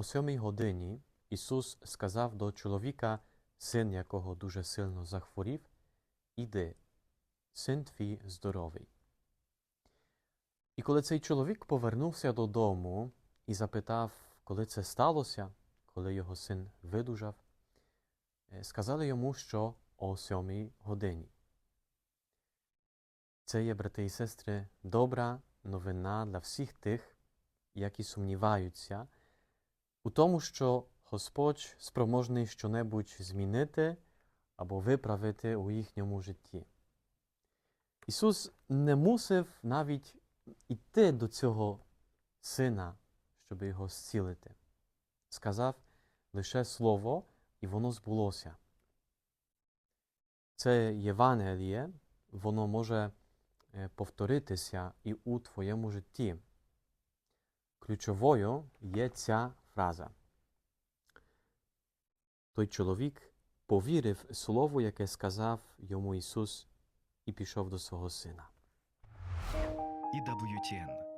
О сьомій годині Ісус сказав до чоловіка, син якого дуже сильно захворів, Іди, син твій здоровий. І коли цей чоловік повернувся додому і запитав, коли це сталося, коли його син видужав, сказали йому, що о сьомій годині. Це є, брати і сестри, добра новина для всіх тих, які сумніваються у тому, що Господь спроможний щонебудь змінити або виправити у їхньому житті. Ісус не мусив навіть іти до цього сина, щоб його зцілити. Сказав лише слово, і воно збулося. Це Євангеліє, воно може е, повторитися і у твоєму житті. Ключовою є ця фраза. Той чоловік повірив слову, яке сказав йому Ісус, і пішов до свого сина. EWTN